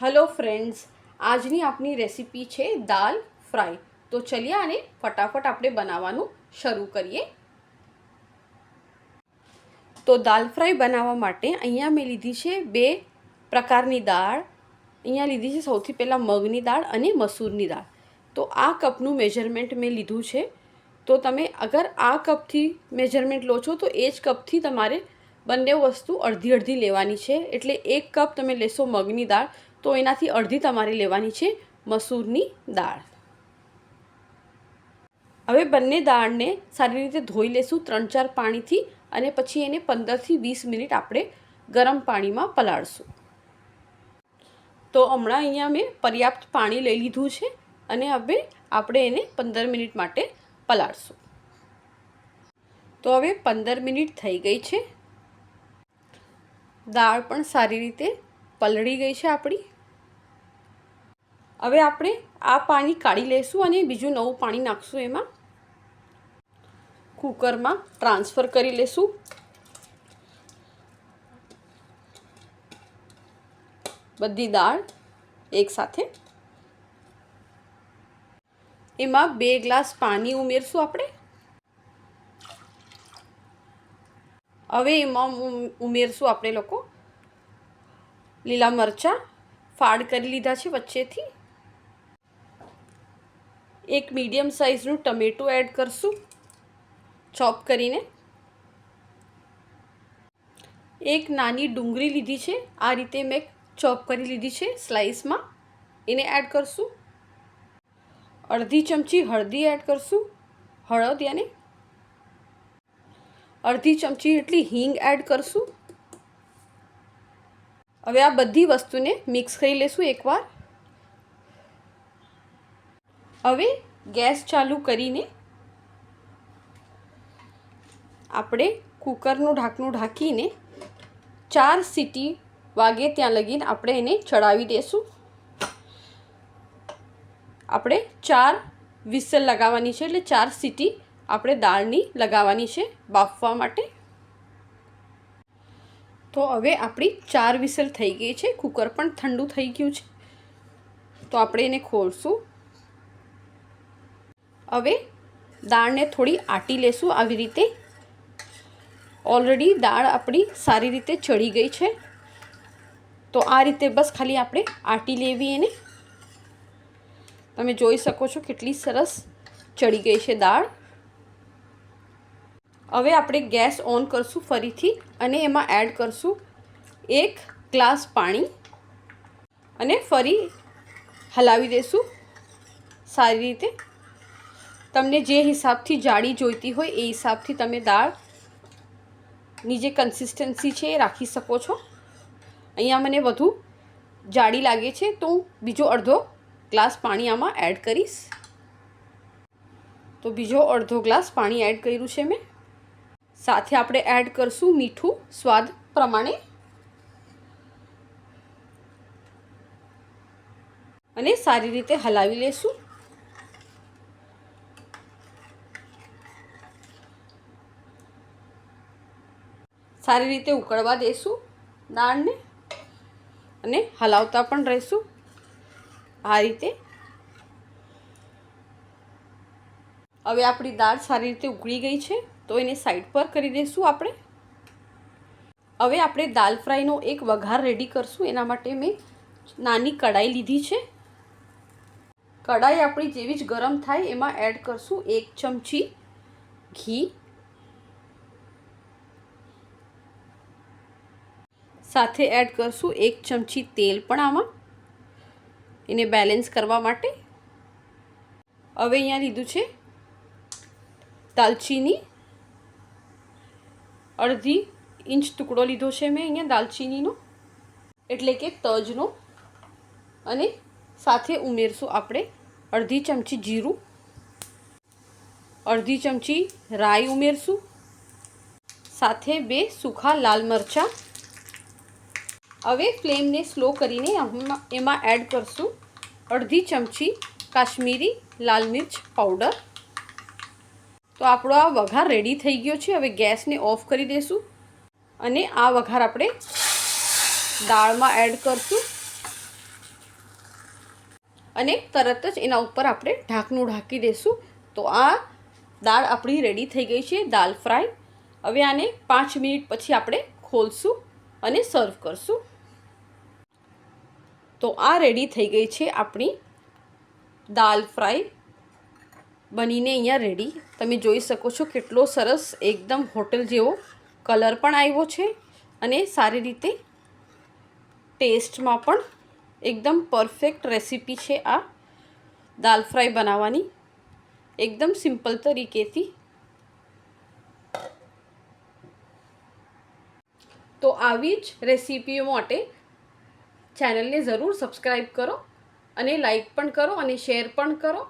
Hello friends આજની આપની recipe છે દાલ ફ્રાય તો ચલીએ આને ફટાફટ આપણે બનાવવાનું શરૂ કરીએ. તો દાલ ફ્રાય બનાવવા માટે અહીંયા મેં લીધી છે બે પ્રકારની દાળ. અહીંયા લીધી છે સૌથી પહેલાં મગની દાળ અને મસૂરની દાળ. તો આ કપનું મેજરમેન્ટ મેં લીધું છે. તો તમે અગર આ કપથી મેજરમેન્ટ લો છો તો એ જ કપથી તમારે બંને વસ્તુ અડધી અડધી લેવાની છે. એટલે એક કપ તમે લેશો મગની દાળ તો એનાથી અડધી તમારે લેવાની છે મસૂરની દાળ. હવે બંને દાળને સારી રીતે ધોઈ લેશું ત્રણ ચાર પાણીથી અને પછી એને પંદરથી વીસ મિનિટ આપણે ગરમ પાણીમાં પલાળશું. તો હમણાં અહીંયા મેં પર્યાપ્ત પાણી લઈ લીધું છે અને હવે આપણે એને પંદર મિનિટ માટે પલાળશું. તો હવે પંદર મિનિટ થઈ ગઈ છે. દાળ પણ સારી રીતે પલળી ગઈ છે આપણી. હવે આપણે આ પાણી કાઢી લઈશું અને બીજું નવું પાણી નાખશું એમાં. કુકરમાં ટ્રાન્સફર કરી લેશું બધી દાળ એકસાથે એમાં બે ગ્લાસ પાણી ઉમેરશું આપણે. હવે એમાં ઉમેરશું આપણે લોકો. લીલા મરચાં ફાડ કરી લીધા છે વચ્ચેથી. એક મીડિયમ સાઇઝનું ટમેટું એડ કરશું. ચોપ કરીને. એક નાની ડુંગળી લીધી છે. આ રીતે મેં ચોપ કરી લીધી છે સ્લાઇસમાં એને એડ કરશું. અડધી ચમચી હળદી એડ કરશું. હળદ યાને? અડધી ચમચી એટલી હિંગ એડ કરશું. હવે આ બધી વસ્તુને મિક્સ કરી લેશું એકવાર. હવે ગેસ ચાલુ કરીને આપણે કુકરનું ઢાંકણું ઢાંકીને ચાર સીટી વાગે ત્યાં લગીને આપણે એને ચડાવી દઈશું આપણે ચાર વિસલ લગાવવાની છે એટલે ચાર સીટી આપણે દાળની લગાવવાની છે બાફવા માટે. તો હવે આપણી ચાર વિસલ થઈ ગઈ છે, કુકર પણ ઠંડુ થઈ ગયું છે. તો આપણે એને ખોલશું. હવે દાળને થોડી આટી લેશું આવી રીતે. ઓલરેડી દાળ આપણી સારી રીતે ચડી ગઈ છે. તો આ રીતે બસ ખાલી આપણે આટી લેવી એને. તમે જોઈ શકો છો કેટલી સરસ ચડી ગઈ છે દાળ. હવે આપણે ગેસ ઓન કરશું ફરીથી અને એમાં એડ કરશું એક ગ્લાસ પાણી. અને ફરી હલાવી દઈશું સારી રીતે. તમને જે હિસાબથી જાડી જોઈતી હોય એ હિસાબથી તમે દાળની જે કન્સિસ્ટન્સી છે એ રાખી શકો છો. અહીંયા મને વધુ જાડી લાગે છે તો હું બીજો અડધો ગ્લાસ પાણી આમાં એડ કરીશ. તો બીજો અડધો ગ્લાસ પાણી એડ કર્યું છે મેં. સાથે આપણે એડ કરશું મીઠું સ્વાદ પ્રમાણે. અને સારી રીતે હલાવી લેશું. સારી રીતે ઉકળવા દઈશું દાળને અને હલાવતા પણ રહીશું. આ રીતે. હવે આપણી દાળ સારી રીતે ઉકળી ગઈ છે, તો એને સાઈડ પર કરી દઈશું આપણે. હવે આપણે દાલ ફ્રાયનો એક વઘાર રેડી કરશું, એના માટે મેં નાની કઢાઈ લીધી છે. કઢાઈ આપણી જેવી જ ગરમ થાય, એમાં એડ કરશું એક ચમચી ઘી સાથે એડ કરશું એક ચમચી તેલ પણ આમાં. એને બેલેન્સ કરવા માટે. હવે અહીંયા લીધું છે દાલચીની. અડધી ઇંચ ટુકડો લીધો છે મેં અહીંયા દાલચીનીનો. એટલે કે તજનો. અને સાથે ઉમેરશું આપણે અડધી ચમચી જીરું. અડધી ચમચી રાઈ ઉમેરશું. સાથે બે સૂખા લાલ મરચાં. હવે ફ્લેમને સ્લો કરીને એમાં એડ કરશું અડધી ચમચી કાશ્મીરી લાલ મિર્ચ પાવડર. તો આપણો આ વઘાર રેડી થઈ ગયો છે. હવે ગેસને ઓફ કરી દઈશું અને આ વઘાર આપણે દાળમાં એડ કરશું અને તરત જ એના ઉપર આપણે ઢાંકણું ઢાંકી દઈશું તો આ દાળ આપણી રેડી થઈ ગઈ છે દાલ ફ્રાય. હવે આને પાંચ મિનિટ પછી આપણે ખોલશું. અને સર્વ કરશું. તો આ રેડી થઈ ગઈ છે આપણી દાલ ફ્રાય. બનીને અહીંયા રેડી તમે જોઈ શકો છો કેટલો સરસ એકદમ હોટલ જેવો કલર પણ આવ્યો છે અને સારી રીતે ટેસ્ટમાં પણ એકદમ પરફેક્ટ રેસીપી છે આ દાલ ફ્રાય બનાવવાની. એકદમ સિમ્પલ તરીકેથી તો આવી જ રેસીપીઓ માટે ચેનલને જરૂર સબસ્ક્રાઈબ કરો અને લાઈક પણ કરો અને શેર પણ કરો.